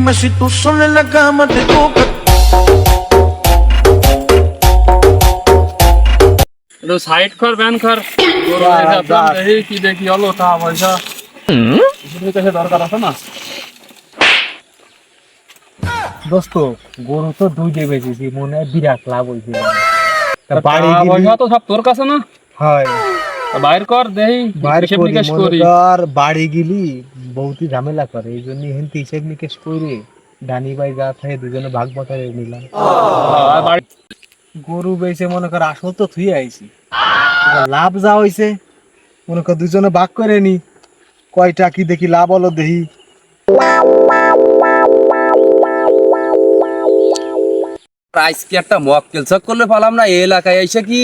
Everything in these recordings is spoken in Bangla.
Dime si tú sola en la cama te toca. একটু সাইড কর ব্যান কর গরু যা, দেখা যা। দেখি কি দেখি হলো তা পয়সা এগুলোর কাছে দরকার আছে না দোস্ত গরু তো দুই দিয়ে বেঁচেছি মনে হয় বিরাট লাভ হয়েছে তা তা বাড়ি টাকা গেলি পয়সা তো সব তোর কাছে না হয় তা বাইর কর দেখি বাইর হিসেব করি নিকাশ মনে করি কর বাড়ি গেলি বহুতই ঝামেলা করে, এই জন্য হেনতে হিসেব নিকেশ করে ডানি ভাই যা থাকে দুজনে ভাগ বটারে নিলাম। গরু বেচে মনে কর আসল তো থুই আইছি। লাভ যা হইছে, মনে কর দুজনে ভাগ করে নি। কয়টা কি দেখি লাভ হলো দেখি। আজকে একটা মক্কেল চক করলে পালাম না, এই এলাকায় এসে কি?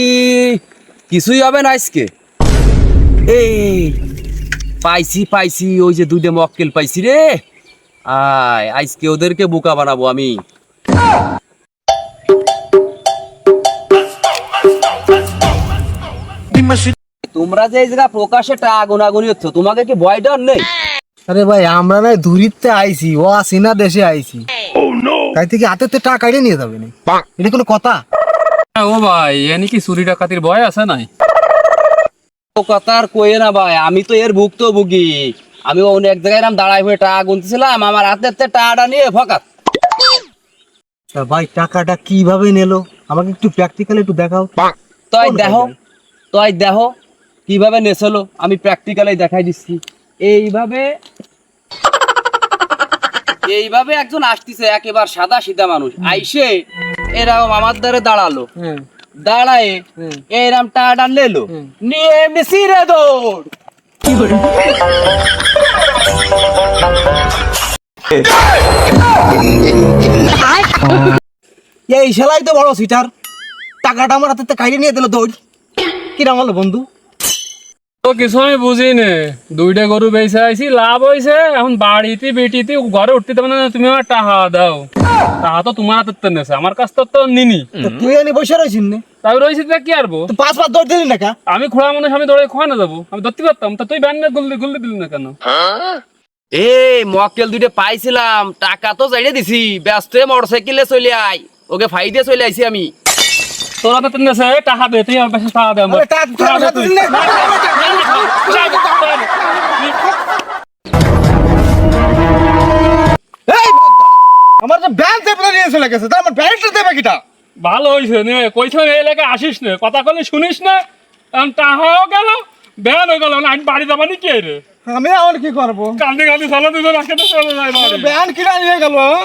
কিছুই হবে না আজকে। এই পাইছি পাইছি ওই যে দুইটা মক্কেল পাইছি রে। আয় আজকে ওদেরকে বোকা বানাবো আমি। তোমরা যে এই জায়গা প্রকাশে টাকা গুনাগুনি হচ্ছে তোমাকে কি ভয় ডর নেই? আরে ভাই আমরা না দূরিতে আইছি ও আসিনা দেশে আইছি। তাই থেকে হাতে তো টাকা নিয়ে যাবে না। এটা কোনো কথা? ও ভাই এনি কি চুরি ডাকাতির ভয় আছে নাই? কথা আর কয়ে না ভাই আমি তো এর ভুক্তভোগী। আমি অন্য এক জায়গায় এরম দাঁড়াই হয়ে টাকা গুনতেছিলাম আমার হাতে হাতে টাকাটা নিয়ে ফকাত। তা ভাই টাকাটা কীভাবে নিলো? আমাকে একটু প্র্যাকটিক্যাল একটু দেখাও। তই দেখো? তই দেখো কীভাবে নেছলো? আমি প্র্যাকটিক্যালি দেখাই দিচ্ছি। এইভাবে এইভাবে একজন আসতেছে একেবারে সাদা সিধা মানুষ। আইসে এরকম আমার দ্বারে দাঁড়াল। দাঁড়ায় এরম টাটা নেলো নিয়ে এমনি সিরে দৌড়। এই সেলাই তো বড় সিটার। টাকাটা আমার হাতে কাইরে নিয়ে দিল দৌড়। কিরাম হলো বন্ধু? তো কিছু আমি বুঝি নে দুইটা গরু বেঁচে আইছি লাভ হয়েছে এখন বাড়িতে বেটিতে ঘরে উঠতে দেবে না তুমি আমার টাকা দাও। টাকা তো তোমার হাতে তো নেছে আমার কাছ তো তো নিনি। তুই এনে বসে রয়েছিস নে। তাই রয়েছে তা কি আরবো পাঁচ পাঁচ দৌড় দিলি না আমি খোড়া মানুষ আমি দৌড়ে খোয়া না যাব। আমি ধরতে পারতাম তা তুই ব্যান্ড দিলি না কেন? মক্কেল দুইটা পাইছিলাম টাকা তো চাইলে দিছি। ব্যস্ত মোটর সাইকেলে চলে আই ওকে ফাই দিয়ে চলে আইছি আমি। তোরা তো নেছে টাকা দে তুই টাকা দে আমার যে ব্যান্ড চেপে নিয়ে চলে গেছে তা আমার ব্যারেক্টর মানে দেবে কিটা? ভালো হয়েছে নে কইছো এই এলাকায় আসিস না কথা কলে শুনিস না। এখন টাহাও গেল ব্যান হয়ে গেল না আমি বাড়ি যাবানি কে রে? আমি আমার কি করব? কান্দে কান্দে চলো দুজন একসাথে চলে যায় বাড়ি। ব্যান কিনা নিয়ে গেল হ্যাঁ?